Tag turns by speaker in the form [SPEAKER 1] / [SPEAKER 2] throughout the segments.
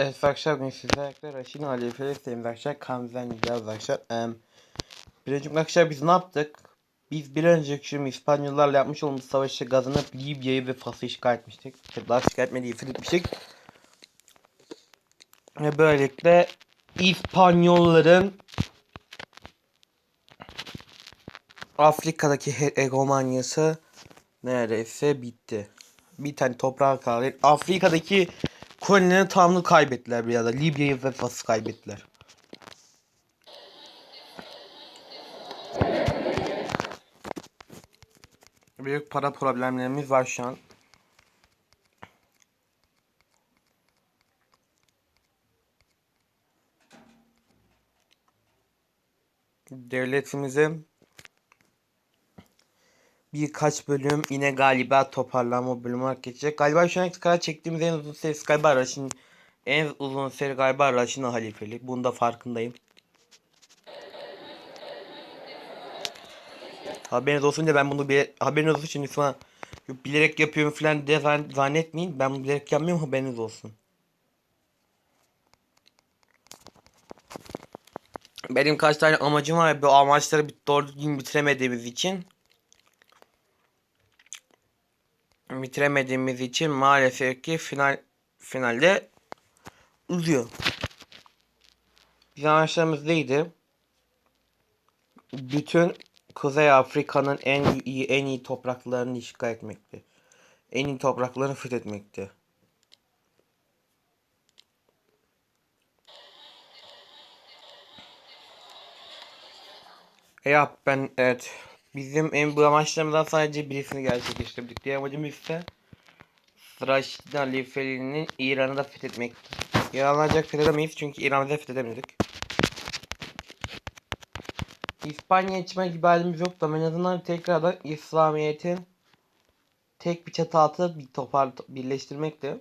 [SPEAKER 1] Evet arkadaşlar bugün sizlerle birlikte Raşin Halife'yle sevgili arkadaşlar Kamzen gideceğiz arkadaşlar. Ee, bir önceki arkadaşlar biz ne yaptık? Biz bir önceki gün İspanyollarla yapmış olduğumuz savaşı kazanıp Libya'yı ve Fas'ı işgal etmiştik. Daha işgal etmediği ifade etmiştik. Ve böylelikle İspanyolların Afrika'daki hegemonyası neredeyse bitti. Bir tane toprağı kaldı. Afrika'daki kolonilerin tamamını kaybettiler bir ya da Libya'yı ve Fas'ı kaybettiler. Büyük para problemlerimiz var şu an. Devletimizin birkaç bölüm yine galiba toparlanma bölümü olarak geçecek. Galiba şu ana kadar çektiğimiz en uzun seri galiba Raşin en uzun seri galiba Raşin Halifeli. Bunda farkındayım. Haberiniz olsun diye ben bunu bir haberiniz olsun lütfen yok bilerek yapıyorum falan zan- zannetmeyin. Ben bunu bilerek yapmıyorum haberiniz olsun. Benim kaç tane amacım var. Bu amaçları bir doğru düzgün bitiremediğimiz için bitiremediğimiz için maalesef ki final finalde uzuyor. Bizim amaçlarımız neydi? Bütün Kuzey Afrika'nın en iyi en iyi topraklarını işgal etmekti. En iyi topraklarını fethetmekti. Yap ben evet. Bizim en bu amaçlarımızdan sadece birisini gerçekleştirdik. Diğer amacımız ise Raşid Halifeliğinin İran'ı da fethetmek. İran'ı ancak fethedemeyiz çünkü İran'ı da fethedemedik. İspanya içme gibi halimiz yok da en azından tekrardan İslamiyet'in tek bir çatı altı bir topar birleştirmekti.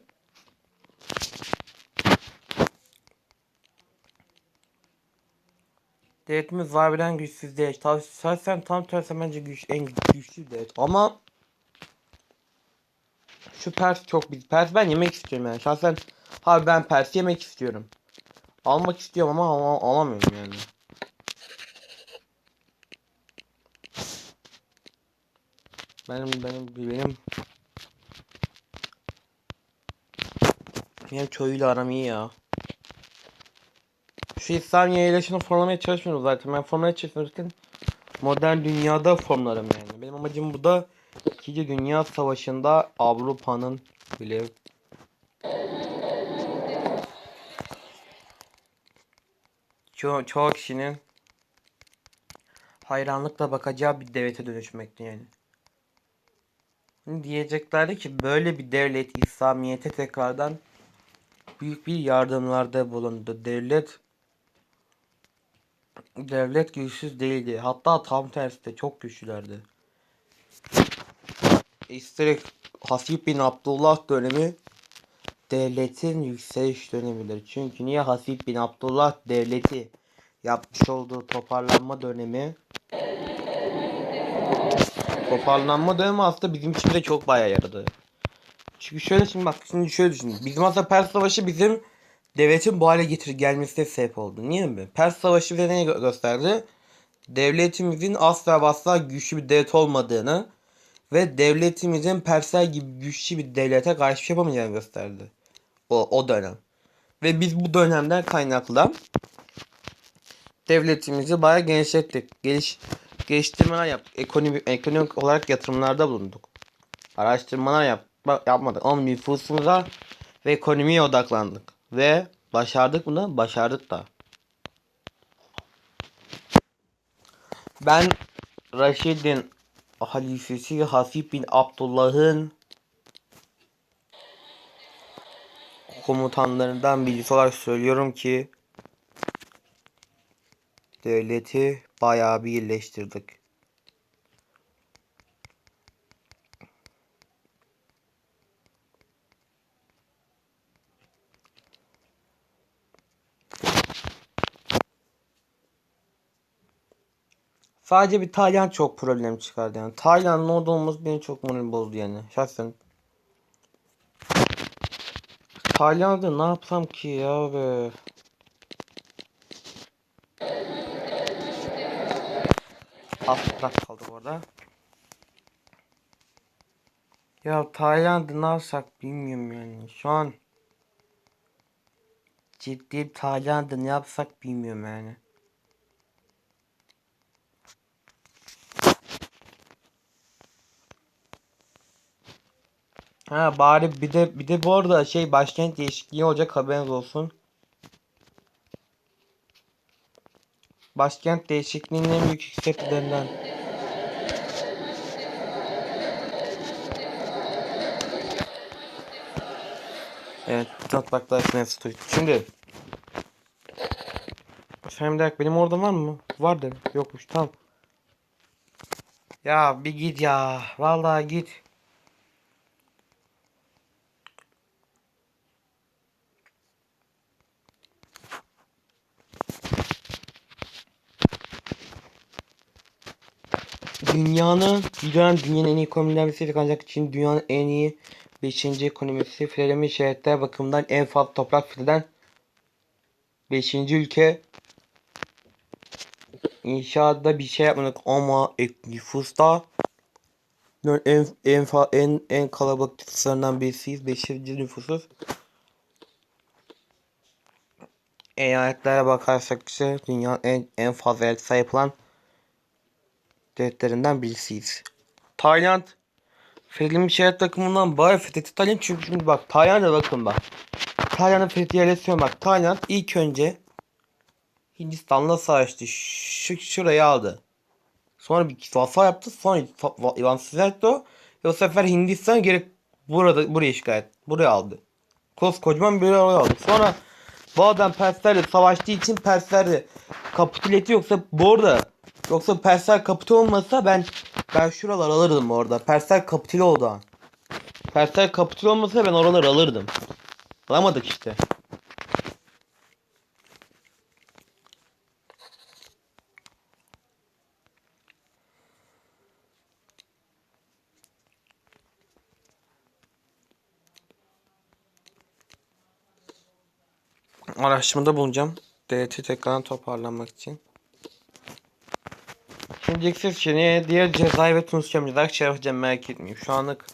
[SPEAKER 1] Devletimiz harbiden güçsüz değil. Şahsen tam tersi bence güç, en güçlü devlet. Ama şu Pers çok biz Pers ben yemek istiyorum yani. Şahsen abi ben Pers yemek istiyorum. Almak istiyorum ama al- alamıyorum yani. Benim benim benim benim çoğuyla aram iyi ya. Şu İslamiye ile şunu formlamaya çalışmıyorum zaten. Ben formlamaya çalışırken modern dünyada formlarım yani. Benim amacım burada İkinci Dünya Savaşı'nda Avrupa'nın bile ço çoğu kişinin hayranlıkla bakacağı bir devlete dönüşmekti yani. Diyeceklerdi ki böyle bir devlet İslamiyet'e tekrardan büyük bir yardımlarda bulundu. Devlet devlet güçsüz değildi. Hatta tam tersi de çok güçlülerdi. İsterik Hasip bin Abdullah dönemi devletin yükseliş dönemidir. Çünkü niye Hasip bin Abdullah devleti yapmış olduğu toparlanma dönemi toparlanma dönemi aslında bizim için de çok bayağı yaradı. Çünkü şöyle şimdi bak şimdi şöyle düşün. Bizim aslında Pers Savaşı bizim devletin bu hale getir gelmesine sebep oldu. Niye mi? Pers Savaşı bize neyi gö- gösterdi? Devletimizin asla asla güçlü bir devlet olmadığını ve devletimizin Persler gibi güçlü bir devlete karşı şey yapamayacağını gösterdi. O, o dönem. Ve biz bu dönemden kaynaklı devletimizi bayağı genişlettik. Geliş, geliştirmeler yaptık. Ekonomik, ekonomik olarak yatırımlarda bulunduk. Araştırmalar yap, yapmadık ama nüfusumuza ve ekonomiye odaklandık. Ve başardık bunu, başardık da. Ben Raşid'in halifesi Hasip bin Abdullah'ın komutanlarından birisi olarak söylüyorum ki devleti bayağı birleştirdik. Sadece bir Tayland çok problem çıkardı yani. Tayland'ın orada olması beni çok moral bozdu yani. Şahsen. Tayland'da ne yapsam ki ya be. Toprak kaldı bu arada. Ya Tayland'ı ne yapsak bilmiyorum yani. Şu an ciddi Tayland'ı ne yapsak bilmiyorum yani. Ha bari bir de bir de bu arada şey başkent değişikliği olacak haberiniz olsun. Başkent değişikliğinin en büyük hissettilerinden. Evet, tatbaklar nefsi tuş. Şimdi Efendim bir benim orada var mı? Vardı. Yokmuş. Tamam. Ya bir git ya. Vallahi git. Dünyanın bir dünyanın en iyi ekonomilerden birisiydi ancak Çin dünyanın en iyi 5. ekonomisi fileleme işaretler bakımından en fazla toprak fileden 5. ülke İnşaatta bir şey yapmadık ama ek nüfusta en en en en kalabalık nüfuslarından birisiyiz. 5. nüfusuz. Eyaletlere bakarsak ise dünyanın en en fazla elbise yapılan devletlerinden birisiyiz. Tayland Fethedilmiş şehir takımından bari fethetti Tayland çünkü şimdi bak Tayland'a bakın bak. Tayland'ın fethi yerleşiyor bak. Tayland ilk önce Hindistan'la savaştı. Şu şurayı aldı. Sonra bir vasal yaptı. Sonra Ivansız etti o. Ve o sefer Hindistan geri burada buraya işgal. Buraya aldı. Koskocaman bir oraya aldı. Sonra bu adam Perslerle savaştığı için Persler etti. Yoksa bu arada yoksa Persler kapitüle olmasa ben ben şuralar alırdım orada. Persler kapitüle oldu an. Persler kapitüle olmasa ben oraları alırdım. Alamadık işte. araştırmada bulunacağım. DT tekrardan toparlanmak için. Siz şimdi diğer cezayı ve Tunus cemciler şey yapacağım merak etmeyin. Şu anlık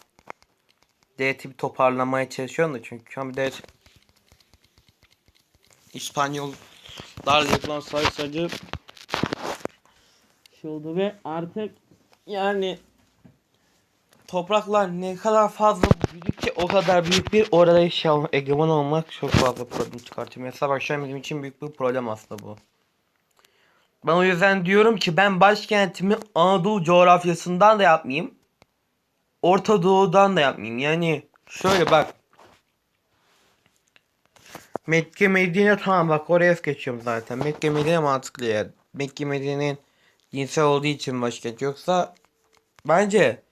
[SPEAKER 1] DT bir toparlamaya çalışıyorum da çünkü şu an bir DT İspanyollar yapılan savaş sadece şey oldu ve artık yani topraklar ne kadar fazla büyüdükçe o kadar büyük bir orada yaşayan egemen olmak çok fazla problem çıkartıyor. Mesela an benim için büyük bir problem aslında bu. Ben o yüzden diyorum ki ben başkentimi Anadolu coğrafyasından da yapmayayım. Orta Doğu'dan da yapmayayım. Yani şöyle bak. Mekke Medine tamam bak oraya geçiyorum zaten. Mekke Medine mantıklı yer. Mekke Medine'nin dinsel olduğu için başkent. Yoksa bence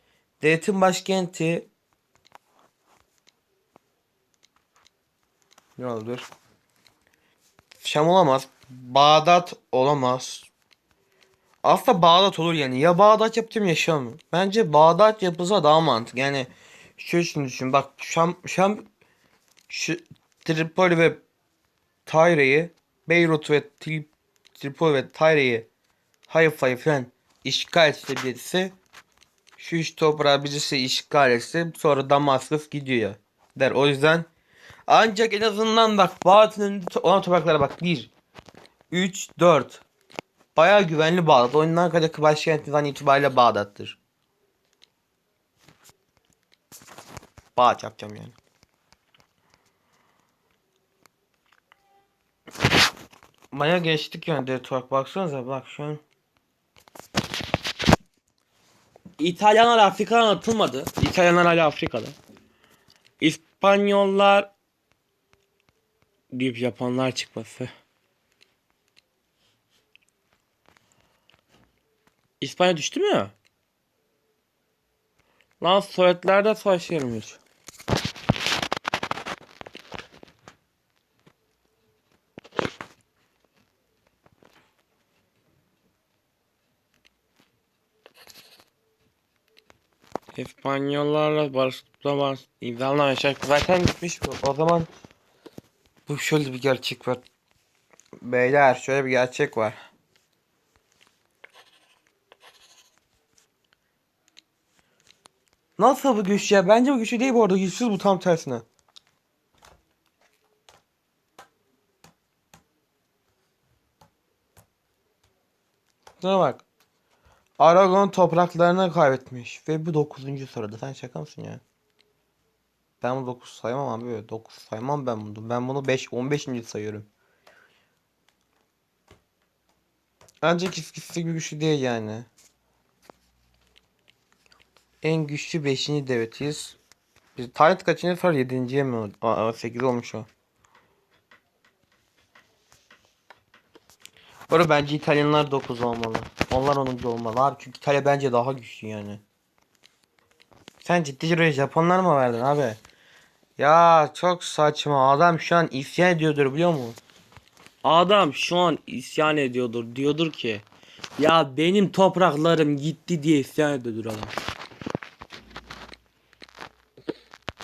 [SPEAKER 1] devletin başkenti ne olur? Şam olamaz. Bağdat olamaz. Aslında Bağdat olur yani. Ya Bağdat yapacağım ya Şam. Bence Bağdat yapılsa daha mantıklı. Yani şöyle şimdi düşün. Bak Şam, Şam şu Tripoli ve Tayre'yi Beyrut ve Tri Tripoli ve Tayre'yi Hayfa'yı falan işgal etse birisi şu üç toprağı birisi işgal etse sonra Damaskus gidiyor der. O yüzden ancak en azından bak Bağdat'ın olan topraklara bak 1 3 4 Bayağı güvenli Bağdat. Oyundan kadar başkentinden itibariyle Bağdat'tır. Bağdat yapacağım yani. Baya geçtik yani direkt olarak baksanıza bak şu an. İtalyanlar Afrika'dan atılmadı. İtalyanlar hala Afrika'da. İspanyollar deyip Japonlar çıkması. İspanya düştü mü? Lan Sovyetler'de savaş yermiş. İspanyollarla barışma imzalanan şey zaten gitmiş bu. O zaman Bu şöyle bir gerçek var. Beyler şöyle bir gerçek var. Nasıl bu güç ya? Bence bu güçlü değil bu arada. Güçsüz bu tam tersine. Şuna bak. Aragon topraklarını kaybetmiş. Ve bu 9. sırada. Sen şaka mısın ya? Ben bunu 9 sayamam abi. 9 saymam ben bunu. Ben bunu 5 15. sayıyorum. Ancak eskisi gibi güçlü değil yani. En güçlü 5. devletiyiz. Biz tarih kaçıncı sonra 7.ye mi? Aa 8 olmuş o. Bu arada bence İtalyanlar 9 olmalı. Onlar 10. olmalı abi çünkü İtalya bence daha güçlü yani. Sen ciddi oraya Japonlar mı verdin abi? Ya çok saçma adam şu an isyan ediyordur biliyor musun? Adam şu an isyan ediyordur diyordur ki ya benim topraklarım gitti diye isyan ediyordur adam.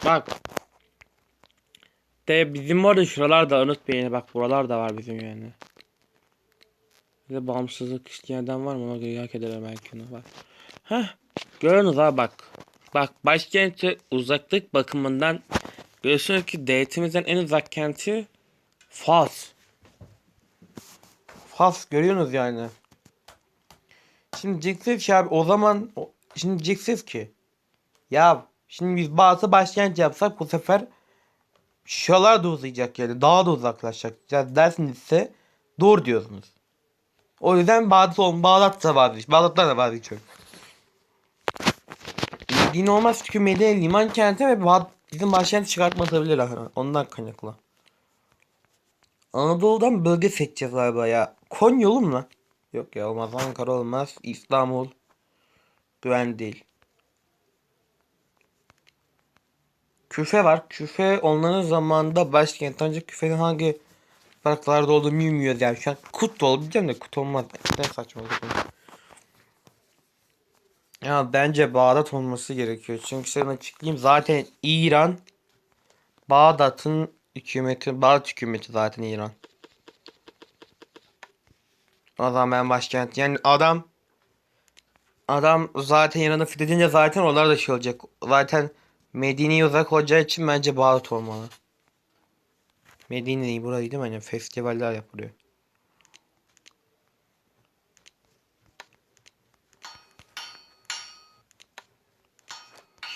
[SPEAKER 1] Bak. De bizim var şuralarda unutmayın bak buralar da var bizim yani. Bir de bağımsızlık isteyenlerden var mı? Ona göre hak ederim belki onu bak. Heh. Görüyorsunuz abi bak. Bak başkenti uzaklık bakımından görüyorsunuz ki devletimizden en uzak kenti Fas. Fas görüyorsunuz yani. Şimdi diyeceksiniz ki abi o zaman şimdi diyeceksiniz ki ya şimdi biz bazı başkent yapsak bu sefer şuralar da uzayacak yani daha da uzaklaşacak. Ya dersiniz ise doğru diyorsunuz. O yüzden Bağdat olun. Bağdat da vazgeç. Bağdat'tan da vazgeçiyorum. Din olmaz çünkü Medine liman kenti ve Bağdat bizim başkenti çıkartmasabilirler. Ondan kaynaklı. Anadolu'dan bölge seçeceğiz galiba ya. Konya olur mu? Yok ya olmaz. Ankara olmaz. İstanbul. Güven değil. Küfe var. Küfe onların zamanında başkent. Ancak küfenin hangi farklarda olduğunu bilmiyoruz yani. Şu an kut olabileceğim de kut olmaz. Ne saçmalık. bu. Ya bence Bağdat olması gerekiyor. Çünkü sana açıklayayım. Zaten İran Bağdat'ın hükümeti, Bağdat hükümeti zaten İran. O zaman ben başkent. Yani adam adam zaten İran'ı fethedince zaten onlar da şey olacak. Zaten Medine'ye uzak olacağı için bence Bağdat olmalı. Medine değil burayı değil mi? Hani festivaller yapılıyor.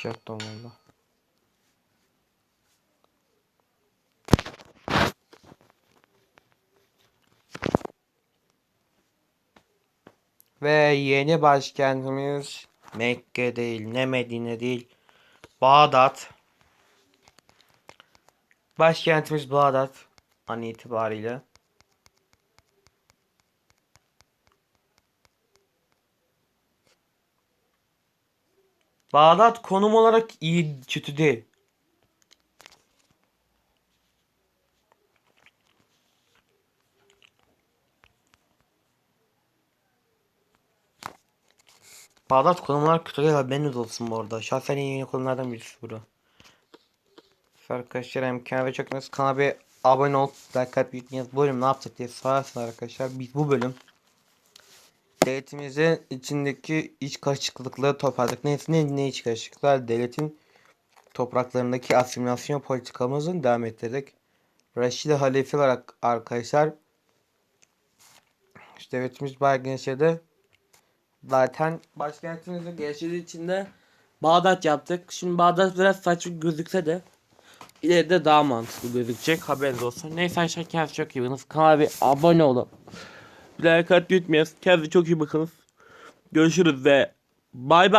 [SPEAKER 1] Tişört olmalı. Ve yeni başkentimiz Mekke değil, ne Medine değil, Bağdat. Başkentimiz Bağdat an itibariyle. Bağdat konum olarak iyi kötü değil. Bağdat konum olarak kötü değil haberiniz olsun bu arada. Şahsen en iyi konumlardan birisi burada. Arkadaşlar imkanı ve çok nasıl kanala bir abone ol, like atıp yükleyin. Bu bölüm ne yaptık diye sorarsın arkadaşlar. Biz bu bölüm devletimizin içindeki iç karışıklıkları toparladık. Neyse ne, ne iç karışıklıklar? Devletin topraklarındaki asimilasyon politikamızın devam ettirdik. Reşidi Halefi olarak arkadaşlar işte devletimiz bayağı genişledi. Zaten başkentimizin genişlediği için de Bağdat yaptık. Şimdi Bağdat biraz saçma gözükse de ileride daha mantıklı gözükecek. Haberiniz olsun. Neyse arkadaşlar kendinize çok iyi bakınız. Kanala bir abone olun. Like atmayı unutmayın. Kendinize çok iyi bakınız. Görüşürüz ve bay bay.